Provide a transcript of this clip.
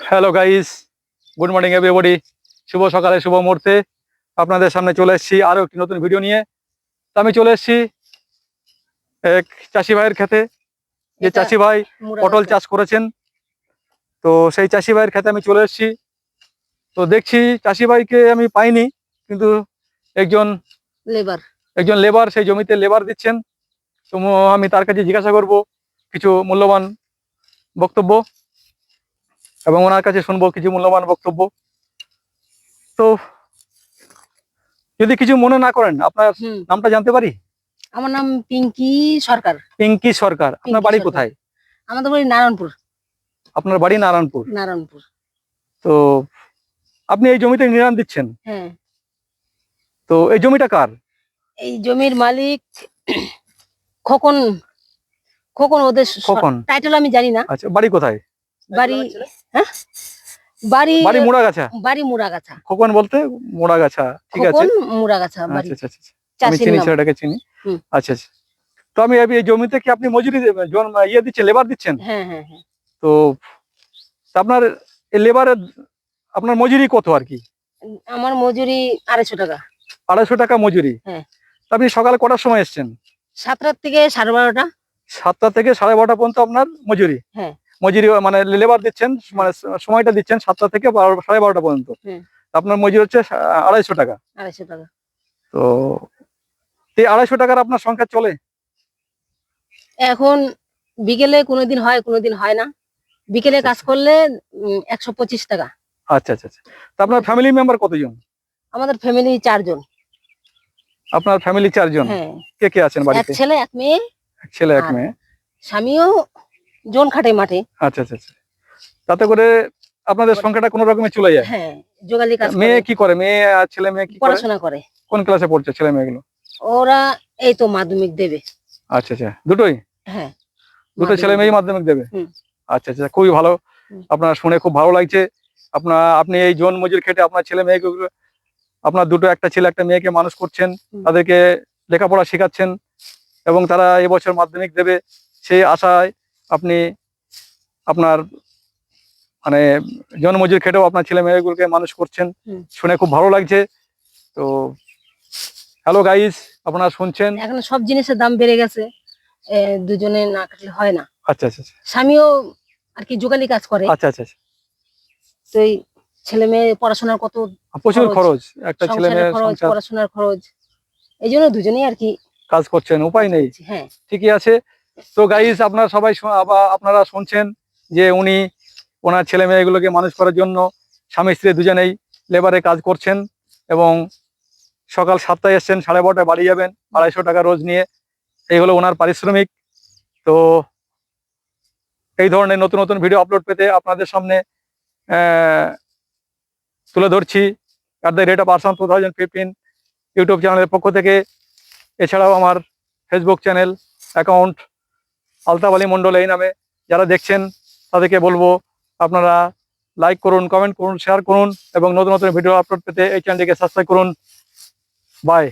Hello guys good morning everybody শুভ সকালে শুভ মুহূর্তে আপনাদের সামনে চলে এসেছি আরও একটি নতুন ভিডিও নিয়ে তো আমি চলে এসেছি এক চাষি ভাইয়ের খেতে যে চাষি ভাই পটল চাষ করেছেন তো সেই চাষি ভাইয়ের খেতে আমি চলে এসেছি তো দেখছি চাষি ভাইকে আমি পাইনি কিন্তু একজন লেবার একজন লেবার সেই জমিতে লেবার দিচ্ছেন তো আমি তার কাছে জিজ্ঞাসা করব কিছু মূল্যবান বক্তব্য এবং ওনার কাছে শুনব কিছু মূল্যবান বক্তব্য। তো যদি কিছু মনে না করেন আপনার নামটা জানতে পারি? আমার নাম পিঙ্কি সরকার। পিঙ্কি সরকার। আপনার বাড়ি কোথায়? আমাদের বাড়ি নারায়ণপুর। আপনার বাড়ি নারায়ণপুর? নারায়ণপুর। তো আপনি এই জমিতে নিরাম দিচ্ছেন। হ্যাঁ। তো এই জমিটা কার? এই জমির মালিক খোকন খোকন ওদের খোকন। টাইটেল আমি জানি না। আচ্ছা বাড়ি কোথায়? বাড়ি হ্যাঁ? বাড়ি বাড়ি মোড়াগাছা? বাড়ি মুড়াগাছা। খোকন বলতে মোড়াগাছা ঠিক আছে? মুড়াগাছা বাড়ি। আচ্ছা আচ্ছা আচ্ছা আমি চিনি ছেলেটাকে চিনি। আচ্ছা আচ্ছা। তো আমি এই- জমিতে কি আপনি মজুরি ইয়ে দিচ্ছেন লেবার দিচ্ছেন? হ্যাঁ হ্যাঁ হ্যাঁ। তো আপনার এই লেবারের আপনার মজুরি কত আর কি? আমার মজুরি আড়াইশো টাকা। আড়াইশো টাকা মজুরি। হ্যাঁ। আপনি সকালে কটার সময় এসছেন? সাতটার থেকে সাড়ে বারোটা। সাতটা থেকে সাড়ে বারোটা পর্যন্ত আপনার মজুরি? হ্যাঁ। মজুরি মানে লেবার দিচ্ছেন মানে সময়টা দিচ্ছেন সাতটা থেকে সাড়ে বারোটা পর্যন্ত। আপনার মজুরি হচ্ছে আড়াইশো টাকা। আড়াইশো টাকা। তো এই আড়াইশো টাকার আপনার সংখ্যা চলে? এখন বিকেলে কোনোদিন হয় কোনোদিন হয় না। বিকেলে কাজ করলে একশো পঁচিশ টাকা। আচ্ছা আচ্ছা আচ্ছা। তা আপনার ফ্যামিলি মেম্বার কতজন? আমাদের ফ্যামিলি চারজন। আপনার ফ্যামিলি চারজন? হ্যাঁ। কে কে আছেন বাড়িতে? এক ছেলে এক মেয়ে এক ছেলে এক মেয়ে। স্বামীও জোন খাটে মাঠে। আচ্ছা আচ্ছা আচ্ছা। তাতে করে আপনাদের সংখ্যাটা কোনো রকমে চলে যায়? হ্যাঁ যোগালি কাজ মেয়ে কি করে? মেয়ে আর ছেলে মেয়ে কি পড়াশোনা করে। কোন ক্লাসে পড়ছে ছেলে মেয়েগুলো? ওরা এই তো মাধ্যমিক দেবে। আচ্ছা আচ্ছা। দুটোই? হ্যাঁ দুটো ছেলে মেয়ে মাধ্যমিক দেবে? হুম। আচ্ছা আচ্ছা খুবই ভালো। আপনার শুনে খুব ভালো লাগছে। আপনার আপনি এই জন মজুর খেটে আপনার ছেলে মেয়েকে আপনার দুটো একটা ছেলে একটা মেয়েকে মানুষ করছেন তাদেরকে লেখাপড়া শেখাচ্ছেন এবং তারা এবছর মাধ্যমিক দেবে সেই আশায় আপনি আপনার মানে জনমজুর খেটেও আপনার ছেলে মেয়েগুলোকে মানুষ করছেন শুনে খুব ভালো লাগছে। তো হ্যালো গাইস আপনারা শুনছেন? এখন সব জিনিসের দাম বেড়ে গেছে। দুজনে না কাটলে হয় না। আচ্ছা আচ্ছা আচ্ছা। স্বামীও আর কি যোগালি কাজ করে। আচ্ছা আচ্ছা আচ্ছা। তো এই ছেলে মেয়ে পড়াশোনার কত প্রচুর খরচ, একটা ছেলে মেয়ের খরচ পড়াশোনার খরচ। এই জন্য দুজনেই আর কি কাজ করছেন উপায় নেই। হ্যাঁ। ঠিকই আছে। তো গাইস আপনারা সবাই আপনারা শুনছেন যে উনি ওনার ছেলে মেয়েগুলোকে মানুষ করার জন্য স্বামী স্ত্রী দুজনেই লেবারে কাজ করছেন এবং সকাল সাতটায় এসছেন, সাড়ে বারোটায় বাড়ি যাবেন, আড়াইশো টাকা রোজ নিয়ে। এই হলো ওনার পারিশ্রমিক। তো এই ধরনের নতুন নতুন ভিডিও আপলোড পেতে আপনাদের সামনে তুলে ধরছি। At the rate of Arsam two thousand fifteen YouTube চ্যানেলের পক্ষ থেকে। এছাড়াও আমার Facebook channel account Altaf Ali এই নামে যারা দেখছেন, তাদেরকে বলব আপনারা লাইক করুন কমেন্ট করুন শেয়ার করুন এবং নতুন নতুন ভিডিও আপলোড পেতে এই চ্যানেলটিকে সাবস্ক্রাইব করুন। বাই